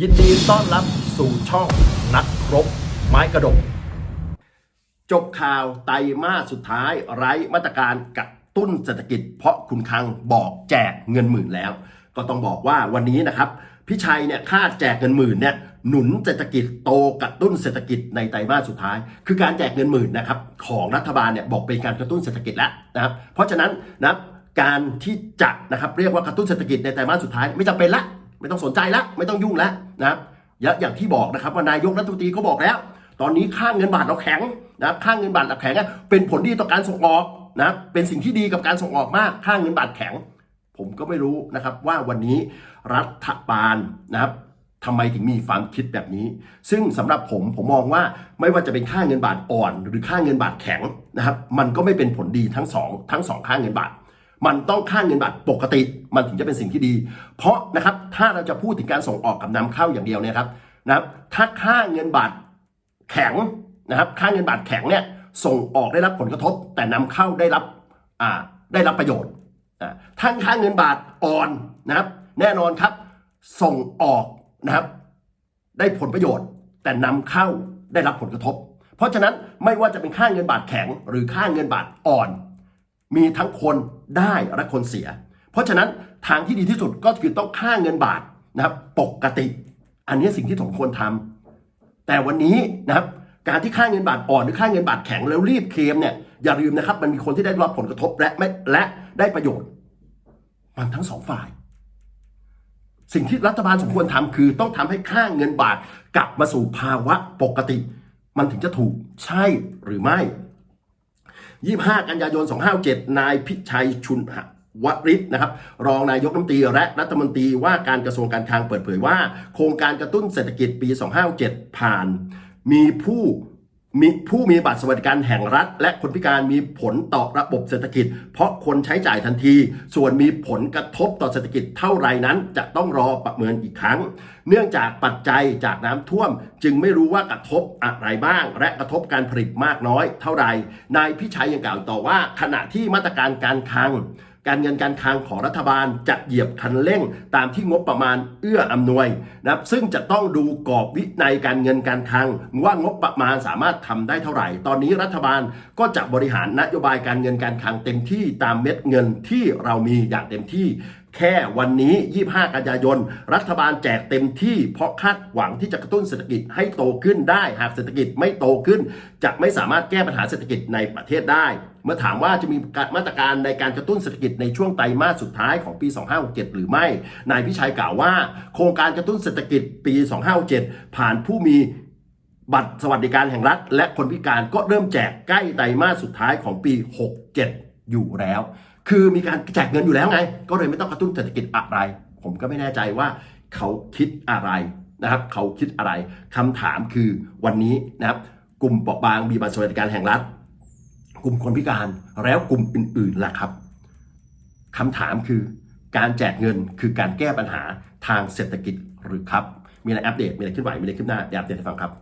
ยินดีต้อนรับสู่ช่องนักรบ ไม้กระดก จบข่าวไตรมาสสุดท้าย ไร้มาตรการกระตุ้นเศรษฐกิจ เพราะคุณคังบอกแจกเงินหมื่นแล้ว ก็ต้องบอกว่าวันนี้นะครับ พี่ชัยเนี่ยคาดแจกเงินหมื่นเนี่ยหนุนเศรษฐกิจโตกระตุ้นเศรษฐกิจในไตรมาสสุดท้าย คือการแจกเงินหมื่นนะครับของรัฐบาลเนี่ยบอกเป็นการกระตุ้นเศรษฐกิจแล้วนะครับเพราะฉะนั้นนะการที่จะนะครับเรียกว่ากระตุ้นเศรษฐกิจในไตรมาสสุดท้ายไม่จำเป็นละ ไม่ต้องสนใจละไม่ต้องยุ่งแล้วนะครับและอย่างที่บอกนะครับว่านายกรัฐมนตรีก็บอกแล้ว ตอนนี้ค่าเงินบาทเราแข็งนะค่าเงินบาทเราแข็งเป็นผลดีต่อการส่งออกนะเป็นสิ่งที่ดีกับการส่งออกมากค่าเงินบาทแข็ง ผมก็ไม่รู้นะครับว่าวันนี้รัฐบาลนะครับทำไมถึงมีความคิดแบบนี้ ซึ่งสำหรับผมผมมองว่าไม่ว่าจะเป็นค่าเงินบาทอ่อน หรือค่าเงินบาทแข็งนะครับ มันก็ไม่เป็นผลดีทั้งสองทั้งสองค่าเงินบาท มันต้องค่าเงินบาทปกติ มันถึงจะเป็นสิ่งที่ดี เพราะนะครับถ้าเราจะพูดถึงการส่งออกกับนำเข้าอย่างเดียวเนี่ยครับนะครับถ้าค่าเงินบาทแข็งนะครับค่าเงินบาทแข็งเนี่ยส่งออกได้รับผลกระทบ แต่นำเข้าได้รับอ่าได้รับประโยชน์อ่าถ้าค่าเงินบาทอ่อนนะครับ แน่นอนครับส่งออกนะครับ ได้ผลประโยชน์ แต่นำเข้าได้รับผลกระทบ เพราะฉะนั้นไม่ว่าจะเป็นค่าเงินบาทแข็งหรือค่าเงินบาทอ่อน มีทั้งคนได้และคนเสีย เพราะฉะนั้นทางที่ดีที่สุดก็คือต้องค่าเงินบาทนะครับปกติ อันนี้สิ่งที่สมควรทำแต่วันนี้นะครับการที่ค่าเงินบาทอ่อนหรือค่าเงินบาทแข็งแล้วรีบเคลมเนี่ยอย่าลืมนะครับมันมีคนที่ได้รับผลกระทบและไม่และได้ประโยชน์ มันทั้งสองฝ่าย สิ่งที่รัฐบาลสมควรทำคือต้องทำให้ค่าเงินบาทกลับมาสู่ภาวะปกติ มันถึงจะถูกใช่หรือไม่ 25 กันยายน 257 นายพิชัยชุนหวริศนะครับรองนายกรัฐมนตรีและรัฐมนตรีว่าการกระทรวงการคลังเปิดเผยว่า โครงการกระตุ้นเศรษฐกิจปี 257ผ่าน มีผู้ มีผู้มีบัตรสวัสดิการแห่งรัฐ และคนพิการมีผลต่อระบบเศรษฐกิจ เพราะคนใช้จ่ายทันที ส่วนมีผลกระทบต่อเศรษฐกิจเท่าไรนั้น จะต้องรอประเมินอีกครั้ง เนื่องจากปัจจัยจากน้ำท่วม จึงไม่รู้ว่ากระทบอะไรบ้าง และกระทบการผลิตมากน้อยเท่าไรนายพิชัยยังกล่าวต่อว่าขณะที่มาตรการการคลัง การเงินการคลังของรัฐบาลจะเหยียบคันเร่งตามที่งบประมาณเอื้ออำนวยนะครับซึ่งจะต้องดูกรอบวินัยการเงินการคลังว่างบประมาณสามารถทำได้เท่าไหร่ ตอนนี้รัฐบาลก็จะบริหารนโยบายการเงินการคลังเต็มที่ตามเม็ดเงินที่เรามีอย่างเต็มที่ แค่วันนี้ 25 กันยายน รัฐบาลแจกเต็มที่เพราะคาดหวังที่จะกระตุ้นเศรษฐกิจให้โตขึ้นได้ หากเศรษฐกิจไม่โตขึ้น จะไม่สามารถแก้ปัญหาเศรษฐกิจในประเทศได้ เมื่อถามว่าจะมีมาตรการในการกระตุ้นเศรษฐกิจในช่วงไตรมาสสุดท้ายของปี 2567 หรือไม่ นายพิชัยกล่าวว่า โครงการกระตุ้นเศรษฐกิจปี 2567 ผ่านผู้มีบัตรสวัสดิการแห่งรัฐ และคนพิการก็เริ่มแจกใกล้ไตรมาสสุดท้ายของปี 67 อยู่แล้ว คือมีการแจกเงินอยู่แล้วไง ก็เลยไม่ต้องกระตุ้นเศรษฐกิจอะไร ผมก็ไม่แน่ใจว่าเขาคิดอะไรนะครับ เขาคิดอะไรคำถามคือวันนี้นะครับ กลุ่มเปราะบางมีบัตรสวัสดิการแห่งรัฐ กลุ่มคนพิการแล้วกลุ่มอื่นๆล่ะครับคำถามคือการแจกเงินคือการแก้ปัญหาทางเศรษฐกิจหรือครับ มีอะไรอัปเดต มีอะไรขึ้นไหวมีอะไรขึ้นหน้าเดี๋ยวอัปเดตให้ฟังครับ